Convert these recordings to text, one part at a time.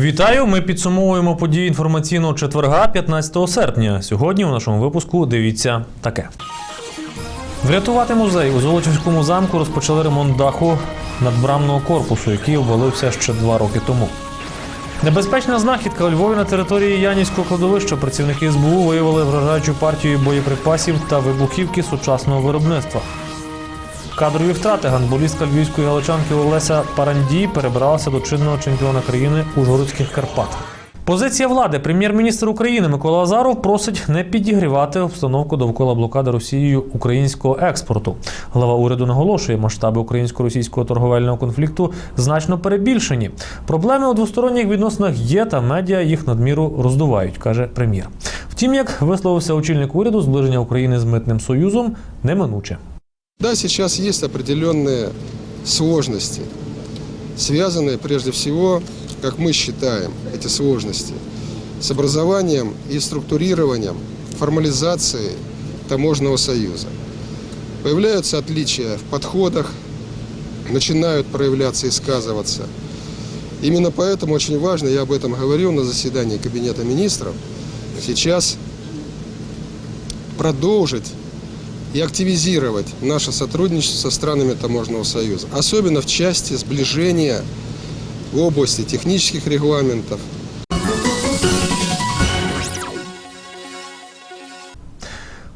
Вітаю! Ми підсумовуємо події інформаційного четверга 15 серпня. Сьогодні у нашому випуску дивіться таке. Врятувати музей у Золочівському замку розпочали ремонт даху надбрамного корпусу, який обвалився ще два роки тому. Небезпечна знахідка у Львові на території Янівського кладовища працівники СБУ виявили вражаючу партію боєприпасів та вибухівки сучасного виробництва. Кадрові втрати гандболістка львівської галичанки Олеся Парандій перебралася до чинного чемпіона країни Ужгородських Карпат. Позиція влади прем'єр-міністр України Микола Азаров просить не підігрівати обстановку довкола блокади Росією українського експорту. Глава уряду наголошує, масштаби українсько-російського торговельного конфлікту значно перебільшені. Проблеми у двосторонніх відносинах є, та медіа їх надміру роздувають, каже прем'єр. Втім, як висловився очільник уряду, зближення України з митним союзом неминуче. Да, сейчас есть определенные сложности, связанные прежде всего, как мы считаем, эти сложности, с образованием и структурированием, формализацией таможенного союза. Появляются отличия в подходах, начинают проявляться и сказываться. Именно поэтому очень важно, я об этом говорил на заседании Кабинета министров, сейчас продолжить и активизировать наше сотрудничество со странами Таможенного союза, особенно в части сближения в области технических регламентов,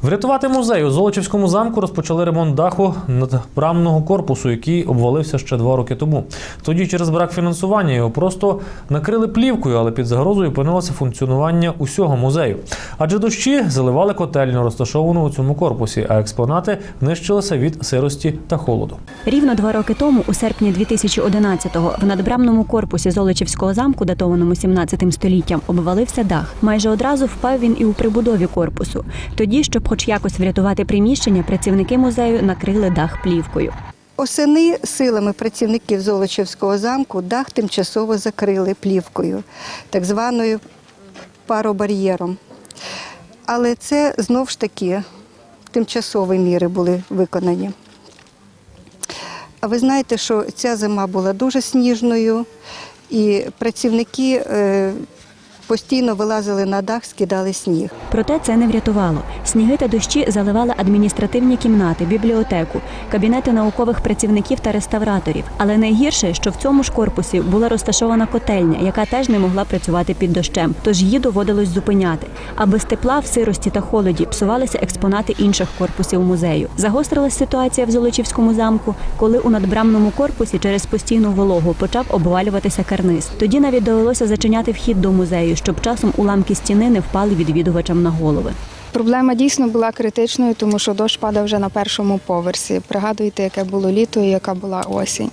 Врятувати музей у Золочівському замку розпочали ремонт даху надбрамного корпусу, який обвалився ще два роки тому. Тоді через брак фінансування його просто накрили плівкою, але під загрозою опинилося функціонування усього музею. Адже дощі заливали котельню, розташовану у цьому корпусі, а експонати нищилися від сирості та холоду. Рівно два роки тому, у серпні 2011-го, в надбрамному корпусі Золочівського замку, датованому 17 століттям, обвалився дах. Майже одразу впав він і у прибудові корпусу. Тоді, щоб хоч якось врятувати приміщення, працівники музею накрили дах плівкою. Осени силами працівників Золочівського замку дах тимчасово закрили плівкою, так званою паробар'єром. Але це знов ж таки тимчасові міри були виконані. А ви знаєте, що ця зима була дуже сніжною, і працівники е, постійно вилазили на дах, скидали сніг. Проте це не врятувало. Сніги та дощі заливали адміністративні кімнати, бібліотеку, кабінети наукових працівників та реставраторів. Але найгірше, що в цьому ж корпусі була розташована котельня, яка теж не могла працювати під дощем, тож її доводилось зупиняти. А без тепла в сирості та холоді псувалися експонати інших корпусів музею. Загострилась ситуація в Золочівському замку, коли у надбрамному корпусі через постійну вологу почав обвалюватися карниз. Тоді навіть довелося зачиняти вхід до музею, щоб часом уламки стіни не впали відвідувачам на голови. Проблема дійсно була критичною, тому що дощ падав вже на першому поверсі. Пригадуєте, яке було літо і яка була осінь.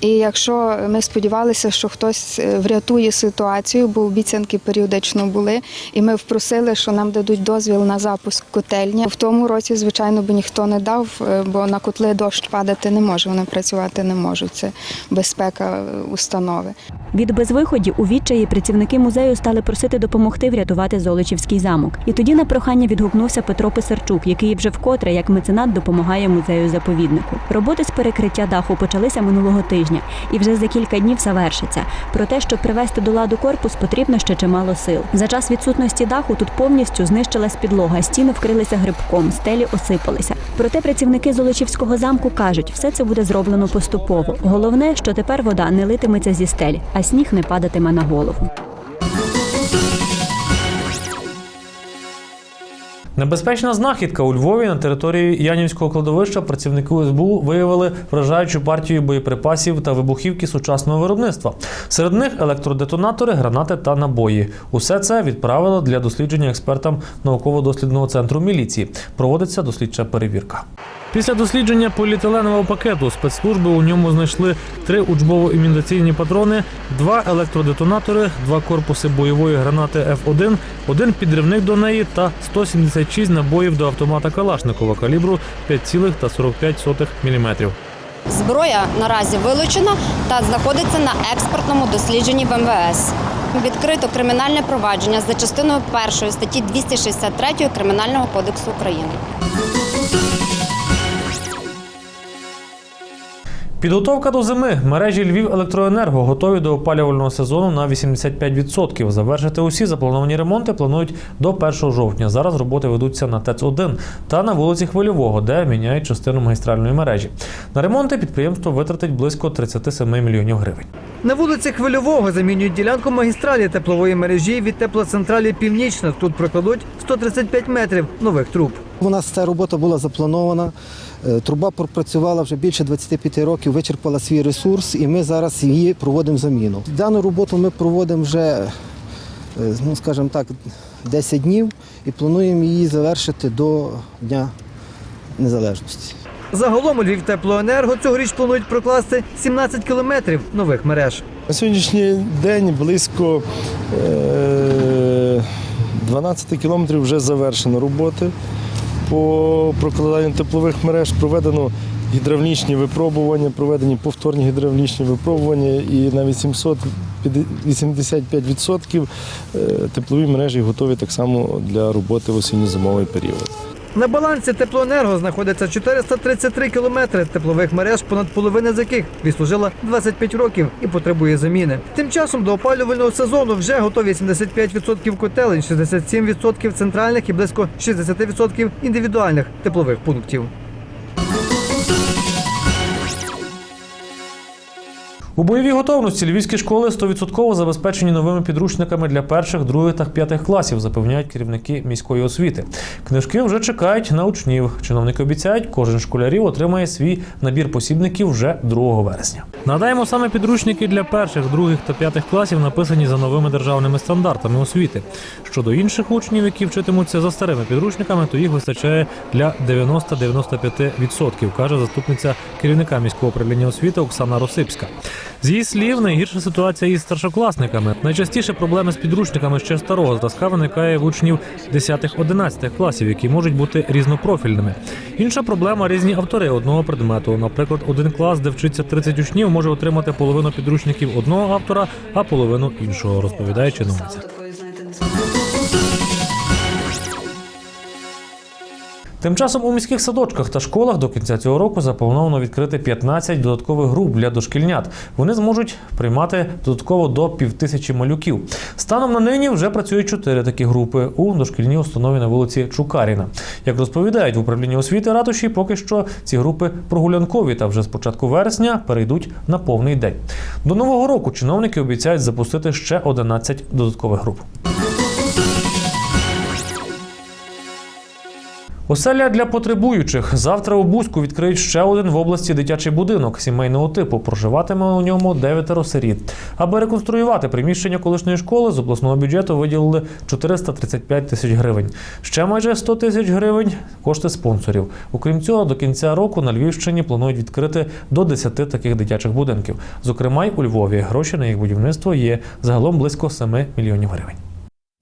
І якщо ми сподівалися, що хтось е, врятує ситуацію, бо обіцянки періодично були, і ми впросили, що нам дадуть дозвіл на запуск котельні. В тому році, звичайно, би ніхто не дав, е, бо на котли дощ падати не може, вони працювати не можуть. Це безпека е, установи. Від безвиходів у відчаї працівники музею стали просити допомогти врятувати Золочівський замок. І тоді на прохання відгукнувся Петро Писарчук, який вже вкотре як меценат допомагає музею заповіднику. Роботи з перекриття даху почалися минулого тижня і вже за кілька днів завершаться. Про те, щоб привести до ладу корпус, потрібно ще чимало сил. За час відсутності даху тут повністю знищилась підлога, стіни вкрилися грибком, стелі осипалися. Проте працівники Золочівського замку кажуть, все це буде зроблено поступово. Головне, що тепер вода не литиметься зі стель, а сніг не падатиме на голову. Небезпечна знахідка у Львові на території Янівського кладовища працівники СБУ виявили вражаючу партію боєприпасів та вибухівки сучасного виробництва. Серед них електродетонатори, гранати та набої. Усе це відправили для дослідження експертам науково-дослідного центру міліції. Проводиться дослідча перевірка. Після дослідження поліетиленового пакету спецслужби у ньому знайшли три учбово-імітаційні патрони, два електродетонатори, два корпуси бойової гранати F1, один підривник до неї та 176 набоїв до автомата Калашникова калібру 5,45 мм. Зброя наразі вилучена та знаходиться на експортному дослідженні в МВС. Відкрито кримінальне провадження за частиною першої статті 263 Кримінального кодексу України. Підготовка до зими. Мережі Львів Електроенерго готові до опалювального сезону на 85%. Завершити усі заплановані ремонти планують до 1 жовтня. Зараз роботи ведуться на ТЕЦ-1 та на вулиці Хвильового, де міняють частину магістральної мережі. На ремонти підприємство витратить близько 37 мільйонів гривень. На вулиці Хвильового замінюють ділянку магістралі теплової мережі від теплоцентралі Північна. Тут прокладуть 135 метрів нових труб. У нас ця робота була запланована. Е, Труба пропрацювала вже більше 25 років, вичерпала свій ресурс, і ми зараз її проводимо заміну. Дану роботу ми проводимо вже, е, ну скажімо так, 10 днів і плануємо її завершити до Дня Незалежності. Загалом у Львів теплоенерго цьогоріч планують прокласти 17 кілометрів нових мереж. На сьогоднішній день близько е, 12 кілометрів вже завершено роботи по прокладанню теплових мереж. Проведено гідравлічні випробування, проведені повторні гідравлічні випробування і на 885% е, теплові мережі готові так само для роботи в осінньо-зимовий період. На балансі теплоенерго знаходиться 433 кілометри теплових мереж, понад половина з яких відслужила 25 років і потребує заміни. Тим часом до опалювального сезону вже готові 75% котелень, 67% центральних і близько 60% індивідуальних теплових пунктів. У бойовій готовності львівські школи 100% забезпечені новими підручниками для перших, других та п'ятих класів, запевняють керівники міської освіти. Книжки вже чекають на учнів. Чиновники обіцяють, кожен школярів отримає свій набір посібників вже 2 вересня. Нагадаємо, саме підручники для перших, других та п'ятих класів написані за новими державними стандартами освіти. Щодо інших учнів, які вчитимуться за старими підручниками, то їх вистачає для 90-95%, каже заступниця керівника міського управління освіти Оксана Росипська. З її слів, найгірша ситуація із старшокласниками. Найчастіше проблеми з підручниками ще старого зразка виникає в учнів 10-11 класів, які можуть бути різнопрофільними. Інша проблема різні автори одного предмету. Наприклад, один клас, де вчиться 30 учнів, може отримати половину підручників одного автора, а половину іншого, розповідає чиновниця. Тим часом у міських садочках та школах до кінця цього року заплановано відкрити 15 додаткових груп для дошкільнят. Вони зможуть приймати додатково до півтисячі малюків. Станом на нині вже працюють чотири такі групи у дошкільній установі на вулиці Чукаріна. Як розповідають в управлінні освіти ратуші, поки що ці групи прогулянкові та вже з початку вересня перейдуть на повний день. До нового року чиновники обіцяють запустити ще 11 додаткових груп. Оселя для потребуючих. Завтра у Бузьку відкриють ще один в області дитячий будинок сімейного типу. Проживатиме у ньому дев'ятеро сиріт. Аби реконструювати приміщення колишньої школи, з обласного бюджету виділили 435 тисяч гривень. Ще майже 100 тисяч гривень кошти спонсорів. Окрім цього, до кінця року на Львівщині планують відкрити до 10 таких дитячих будинків. Зокрема, й у Львові гроші на їх будівництво є загалом близько 7 мільйонів гривень.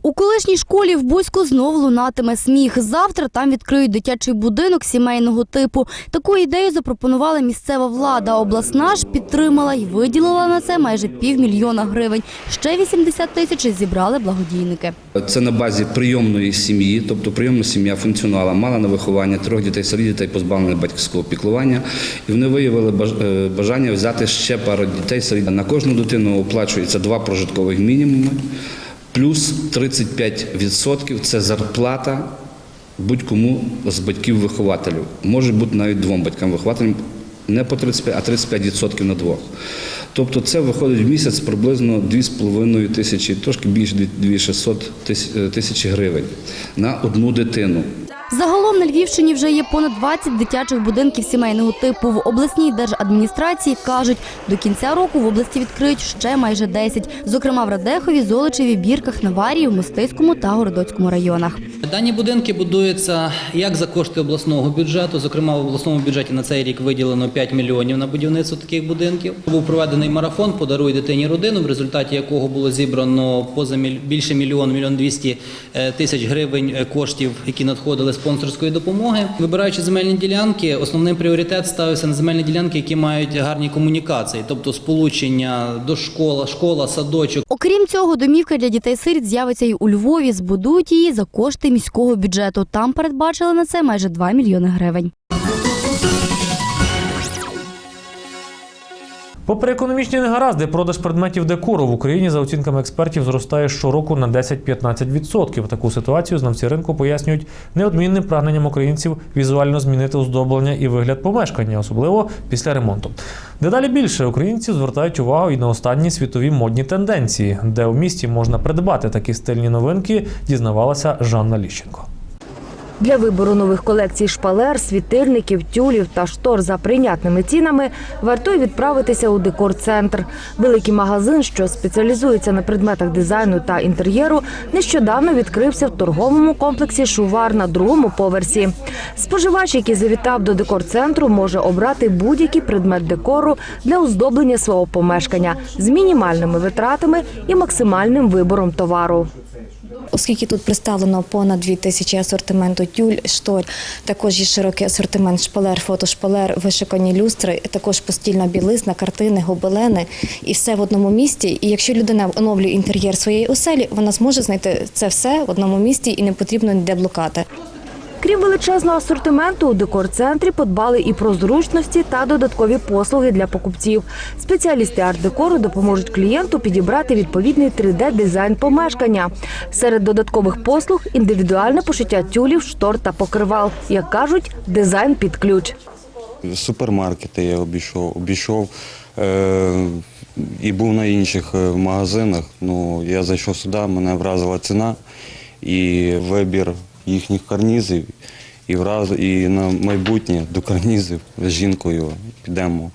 У колишній школі в Бузьку знов лунатиме сміх. Завтра там відкриють дитячий будинок сімейного типу. Таку ідею запропонувала місцева влада. Обласна ж підтримала і виділила на це майже півмільйона гривень. Ще 80 тисяч зібрали благодійники. Це на базі прийомної сім'ї, тобто прийомна сім'я функціонувала, мала на виховання трьох дітей, серед дітей позбавлених батьківського піклування. І вони виявили е, бажання взяти ще пару дітей. серед- На кожну дитину оплачується два прожиткових мінімуми, плюс 35% це зарплата будь-кому з батьків-вихователів. Може бути навіть двом батькам-вихователям. Не по 35, а 35% на двох. Тобто це виходить в місяць приблизно 2,5 тисячі, трошки більше 2600 тис- тисячі гривень на одну дитину. Загалом на Львівщині вже є понад 20 дитячих будинків сімейного типу. В обласній держадміністрації кажуть, до кінця року в області відкриють ще майже 10. Зокрема, в Радехові, Золочеві, Бірках, Наварії, в Мостиському та Городоцькому районах. Дані будинки будуються як за кошти обласного бюджету. Зокрема, в обласному бюджеті на цей рік виділено 5 мільйонів на будівництво таких будинків. Був проведений марафон «Подаруй дитині родину, в результаті якого було зібрано поза більше мільйон, мільйон двісті е, тисяч гривень е, коштів, які надходили спонсорської допомоги. Вибираючи земельні ділянки, основним пріоритет ставився на земельні ділянки, які мають гарні комунікації, тобто сполучення до школа, школа, садочок. Окрім цього, домівка для дітей-сиріт з'явиться і у Львові. Збудують її за кошти міського бюджету. Там передбачили на це майже 2 мільйони гривень. Попри економічні негаразди, продаж предметів декору в Україні за оцінками експертів зростає щороку на 10-15%. Таку ситуацію знавці ринку пояснюють неодмінним прагненням українців візуально змінити оздоблення і вигляд помешкання, особливо після ремонту. Дедалі більше українців звертають увагу і на останні світові модні тенденції, де у місті можна придбати такі стильні новинки, дізнавалася Жанна Ліщенко. Для вибору нових колекцій шпалер, світильників, тюлів та штор за прийнятними цінами вартує відправитися у декор-центр. Великий магазин, що спеціалізується на предметах дизайну та інтер'єру, нещодавно відкрився в торговому комплексі Шувар на другому поверсі. Споживач, який завітав до декор-центру, може обрати будь-який предмет декору для оздоблення свого помешкання з мінімальними витратами і максимальним вибором товару. Оскільки тут представлено понад 2 тисячі асортименту тюль, штор, також є широкий асортимент шпалер, фотошпалер, вишикані люстри, також постільна білизна, картини, гобелени і все в одному місті. І якщо людина оновлює інтер'єр своєї оселі, вона зможе знайти це все в одному місті і не потрібно ніде блукати. Крім величезного асортименту, у декор-центрі подбали і про зручності та додаткові послуги для покупців. Спеціалісти арт-декору допоможуть клієнту підібрати відповідний 3D-дизайн помешкання. Серед додаткових послуг індивідуальне пошиття тюлів, штор та покривал. Як кажуть, дизайн під ключ. Супермаркети я обійшов, обійшов е, і був на інших е, магазинах. Ну, я зайшов сюди, мене вразила ціна і вибір їхніх карнізів. І, враз, і на майбутнє до карнізів з жінкою підемо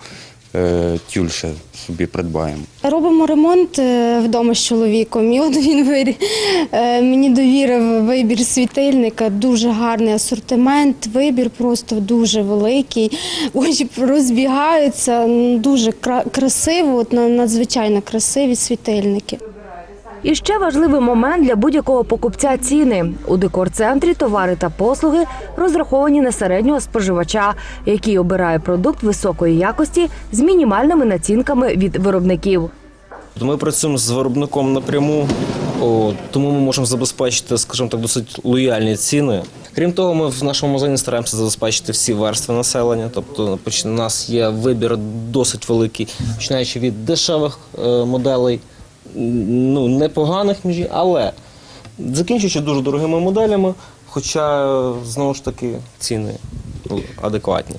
е, тюль ще собі придбаємо. Робимо ремонт е, вдома з чоловіком, і от він вирі- е, мені довірив вибір світильника, дуже гарний асортимент, вибір просто дуже великий. Очі розбігаються, дуже красиво, надзвичайно красиві світильники. І ще важливий момент для будь-якого покупця ціни. У декор-центрі товари та послуги розраховані на середнього споживача, який обирає продукт високої якості з мінімальними націнками від виробників. Ми працюємо з виробником напряму, тому ми можемо забезпечити, скажімо так, досить лояльні ціни. Крім того, ми в нашому магазині стараємося забезпечити всі верстви населення. Тобто у нас є вибір досить великий, починаючи від дешевих е, моделей, ну непоганих між, але закінчуючи дуже дорогими моделями, хоча знову ж таки ціни ну, адекватні.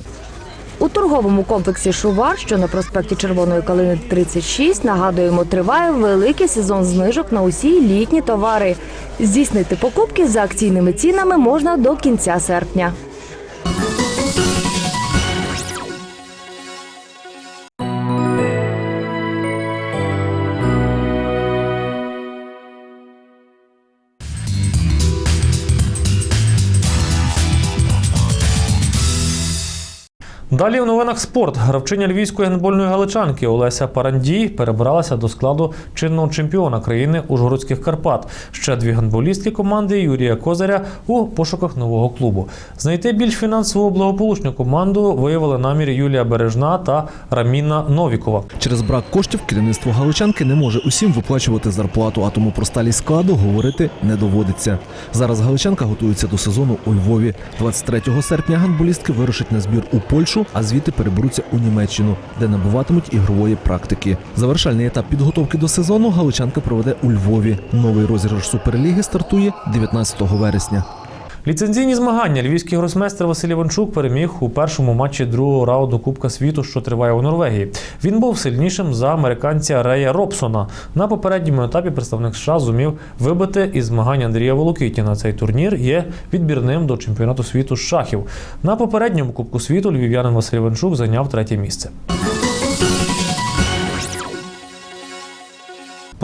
У торговому комплексі Шувар, що на проспекті Червоної Калини 36, нагадуємо, триває великий сезон знижок на усі літні товари. Здійснити покупки за акційними цінами можна до кінця серпня. Далі в новинах спорт. Гравчиня львівської гандбольної галичанки Олеся Парандій перебралася до складу чинного чемпіона країни Ужгородських Карпат. Ще дві гандболістки команди Юрія Козаря у пошуках нового клубу. Знайти більш фінансово благополучну команду виявили намір Юлія Бережна та Раміна Новікова. Через брак коштів керівництво галичанки не може усім виплачувати зарплату, а тому про сталість складу говорити не доводиться. Зараз галичанка готується до сезону у Львові. 23 серпня гандболістки вирушать на збір у Польщу, а звідти переберуться у Німеччину, де набуватимуть ігрової практики. Завершальний етап підготовки до сезону галичанка проведе у Львові. Новий розіграш суперліги стартує 19 вересня. Ліцензійні змагання львівський гросмейстер Василь Іванчук переміг у першому матчі другого раунду Кубка світу, що триває у Норвегії. Він був сильнішим за американця Рея Робсона. На попередньому етапі представник США зумів вибити із змагань Андрія Волокітіна. Цей турнір є відбірним до чемпіонату світу з шахів. На попередньому Кубку світу львів'янин Василь Іванчук зайняв третє місце.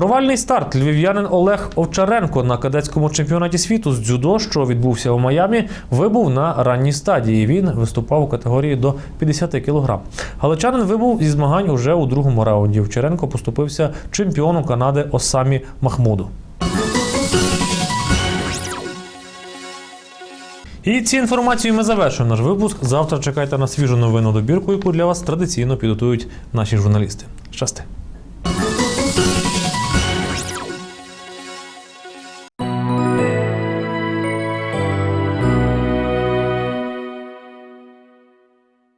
Провальний старт львів'янин Олег Овчаренко на кадетському чемпіонаті світу з дзюдо, що відбувся у Майамі, вибув на ранній стадії. Він виступав у категорії до 50 кг. Галичанин вибув зі змагань уже у другому раунді. Овчаренко поступився чемпіону Канади Осамі Махмуду. І ці інформацією ми завершуємо наш випуск. Завтра чекайте на свіжу новину добірку, яку для вас традиційно підготують наші журналісти. Щасти!